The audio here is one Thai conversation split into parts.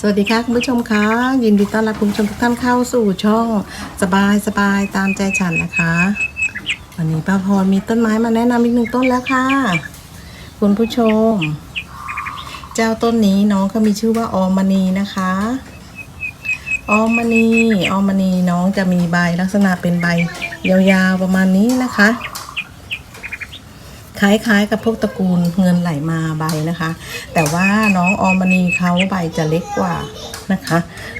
สวัสดีค่ะคุณผู้ชมคะยินดีต้อนรับคุณผู้ชมทุกท่านเข้าสู่ช่องสบายสบายตามใจฉันนะคะ วันนี้ป้าพรมีต้นไม้มาแนะนำอีกหนึ่งต้นแล้วค่ะ คุณผู้ชม เจ้าต้นนี้น้องเขามีชื่อว่าออมณีนะคะออมณีออมณีน้องจะมีใบลักษณะเป็นใบยาวๆประมาณนี้นะคะ คล้ายๆ กับพวกตระกูลเงินไหลมาใบนะคะ แต่ว่าน้องออมณีเขาใบจะเล็กกว่านะคะ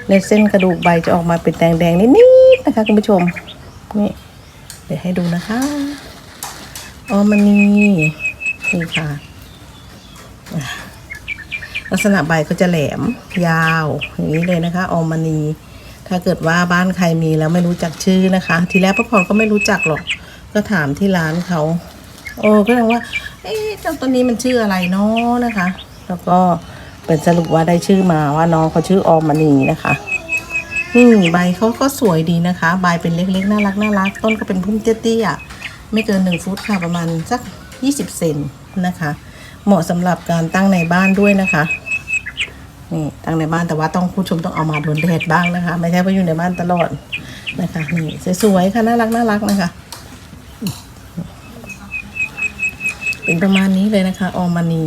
ในเส้นกระดูกใบจะออกมาเป็นแดงๆนิดๆนะคะคุณผู้ชมนี่เดี๋ยวให้ดูนะคะ ออมณีนี่ค่ะลักษณะใบก็จะแหลมยาวอย่างนี้เลยนะคะ ออมณี ถ้าเกิดว่าบ้านใครมีแล้วไม่รู้จักชื่อนะคะ ทีแรกพ่อพรก็ไม่รู้จักหรอก ก็ถามที่ร้านเขา โอ้ก็เลยว่า เอ๊ะเจ้าตัวนี้มันชื่ออะไรเนาะนะคะ แล้วก็เป็นสรุปว่าได้ชื่อมาว่าน้องเขาชื่อออมมณีนะคะนี่ใบเขาก็สวยดีนะคะ ใบเป็นเล็กๆน่ารักน่ารัก ต้นก็เป็นพุ่มเตี้ยๆไม่เกินหนึ่งฟุตค่ะประมาณสักยี่สิบเซนนะคะ เหมาะสำหรับการตั้งในบ้านด้วยนะคะนี่ตั้งในบ้านแต่ว่าต้องผู้ชมต้องเอามาโดนแดดบ้างนะคะ ไม่ใช่ว่าอยู่ในบ้านตลอดนะคะนี่สวยๆค่ะน่ารักน่ารักนะคะ เป็นประมาณนี้เลยนะคะออมณี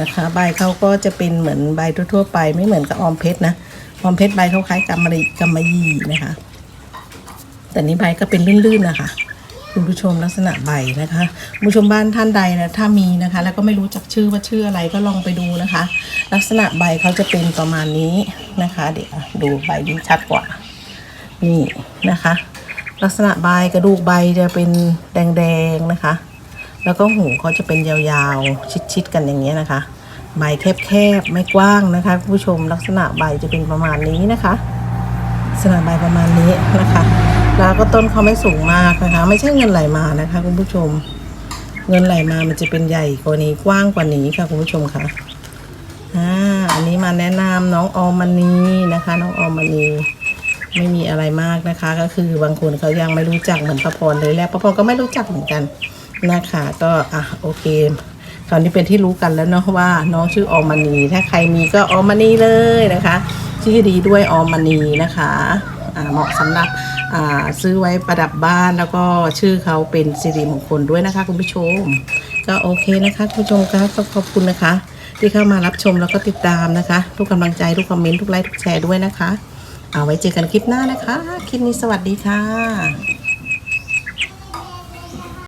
นะคะ ใบเขาก็จะเป็นเหมือนใบทั่วๆไป ไม่เหมือนกับออมเพชรนะออมเพชรใบเขาคล้ายกำมะหรี่กำมะยี่นะคะ แต่นี้ใบก็เป็นลื่นๆนะคะคุณผู้ชมลักษณะใบนะคะผู้ชมบ้านท่านใดนะถ้ามีนะคะ แล้วก็ไม่รู้จักชื่อว่าชื่ออะไรก็ลองไปดูนะคะ ลักษณะใบเขาจะเป็นประมาณนี้นะคะ เดี๋ยวดูใบนี้ชัดกว่า นี่นะคะ ลักษณะใบกระดูกใบจะเป็นแดงๆนะคะ แล้วก็หูเขาจะเป็นยาวๆ ชิดๆกันอย่างเงี้ยนะคะ ใบแคบๆ ไม่กว้างนะคะคุณผู้ชมลักษณะใบจะเป็นประมาณนี้นะคะลักษณะใบประมาณนี้นะคะ แล้วก็ต้นเขาไม่สูงมากนะคะ ไม่ใช่เงินไหลมานะคะคุณผู้ชม เงินไหลมามันจะเป็นใหญ่กว่านี้กว้างกว่านี้ค่ะคุณผู้ชมค่ะอ่าอันนี้มาแนะนำน้องออมมณีนะคะ น้องออมมณี ไม่มีอะไรมากนะคะ ก็คือบางคนเขายังไม่รู้จักเหมือนประพรเลยแรกประพรก็ไม่รู้จักเหมือนกันนะคะก็อะโอเคตอนนี้เป็นที่รู้กันแล้วเนาะว่าน้องชื่อออมมณีถ้าใครมีก็ออมมณีเลยนะคะชื่อดีด้วยออมมณีนะคะเหมาะสำหรับซื้อไว้ประดับบ้านแล้วก็ชื่อเขาเป็นสิริมงคลด้วยนะคะคุณผู้ชม ก็โอเคนะคะคุณผู้ชมครับขอบคุณนะคะ ที่เข้ามารับชมแล้วก็ติดตามนะคะ ทุกกำลังใจทุกคอมเมนต์ทุกไลค์ทุกแชร์ด้วยนะคะ เอาไว้เจอกันคลิปหน้านะคะ คลิปนี้สวัสดีค่ะ